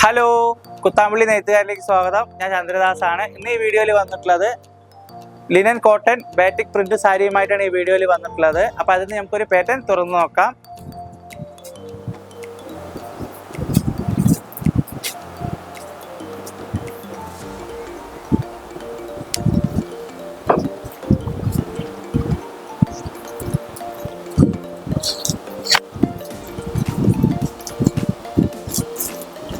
Hello Kuthampully നെയ്ത്തുകാരിലേക്ക് സ്വാഗതം. ഞാൻ ചന്ദ്രദാസ് ആണ് ഇന്ന് ഈ വീഡിയോയിൽ വന്നിട്ടുള്ളത് ലിനൻ കോട്ടൺ ബാറ്റിക് പ്രിന്റ് സാരിയുമായിട്ടാണ് ഈ വീഡിയോയിൽ വന്നിട്ടുള്ളത്. അപ്പോൾ അതിന് നമുക്കൊരു പാറ്റേൺ തുറന്നു നോക്കാം.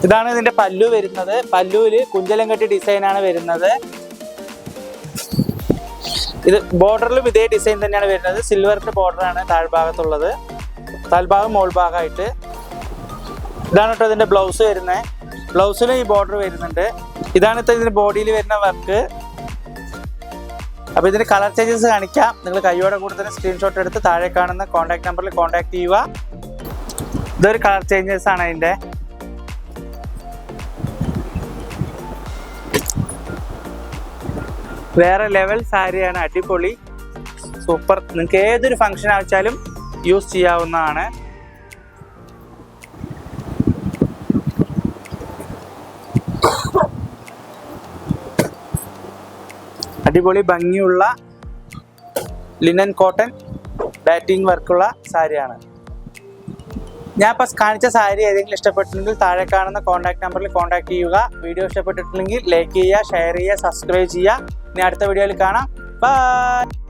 ഇതാണ് ഇതിന്റെ പല്ലു വരുന്നത്. പല്ലുവിൽ കുഞ്ചലം കെട്ടി ഡിസൈൻ ആണ് വരുന്നത്. ഇത് ബോർഡറിലും ഇതേ ഡിസൈൻ തന്നെയാണ് വരുന്നത്. സിൽവറിന്റെ ബോർഡർ ആണ് താഴ്ഭാഗത്തുള്ളത്. താൽഭാഗം മോൾ ഭാഗമായിട്ട്. ഇതാണ് കേട്ടോ ഇതിന്റെ ബ്ലൗസ് വരുന്നത് ബ്ലൗസിലും ഈ ബോർഡർ വരുന്നുണ്ട്. ഇതാണ് ഇപ്പൊ ഇതിന്റെ ബോഡിയിൽ വരുന്ന വർക്ക് അപ്പൊ ഇതിന്റെ കളർ ചേഞ്ചസ് കാണിക്കാം. നിങ്ങൾ കൈയോടെ കൂടെ തന്നെ സ്ക്രീൻഷോട്ട് എടുത്ത് താഴെ കാണുന്ന കോൺടാക്ട് നമ്പറിൽ കോൺടാക്ട് ചെയ്യുക. ഇതൊരു കളർ ചേഞ്ചസ് ആണ് അതിന്റെ. വേറെ ലെവൽ സാരിയാണ് അടിപൊളി സൂപ്പർ നിങ്ങൾക്ക് ഏതൊരു ഫംഗ്ഷൻ ആവശ്യാലും യൂസ് ചെയ്യാവുന്നതാണ്. അടിപൊളി ഭംഗിയുള്ള ലിനൻ കോട്ടൺ ബാറ്റിംഗ് വർക്കുള്ള സാരിയാണ് ഞാൻ ഇപ്പം കാണിച്ച സാരി ഏതെങ്കിലും ഇഷ്ടപ്പെട്ടിട്ടുണ്ടെങ്കിൽ താഴെ കാണുന്ന കോൺടാക്ട് നമ്പറിൽ കോൺടാക്ട് ചെയ്യുക. വീഡിയോ ഇഷ്ടപ്പെട്ടിട്ടുണ്ടെങ്കിൽ ലൈക്ക് ചെയ്യുക ഷെയർ ചെയ്യുക സബ്സ്ക്രൈബ് ചെയ്യുക. ഇനി അടുത്ത വീഡിയോയിൽ കാണാം. ബൈ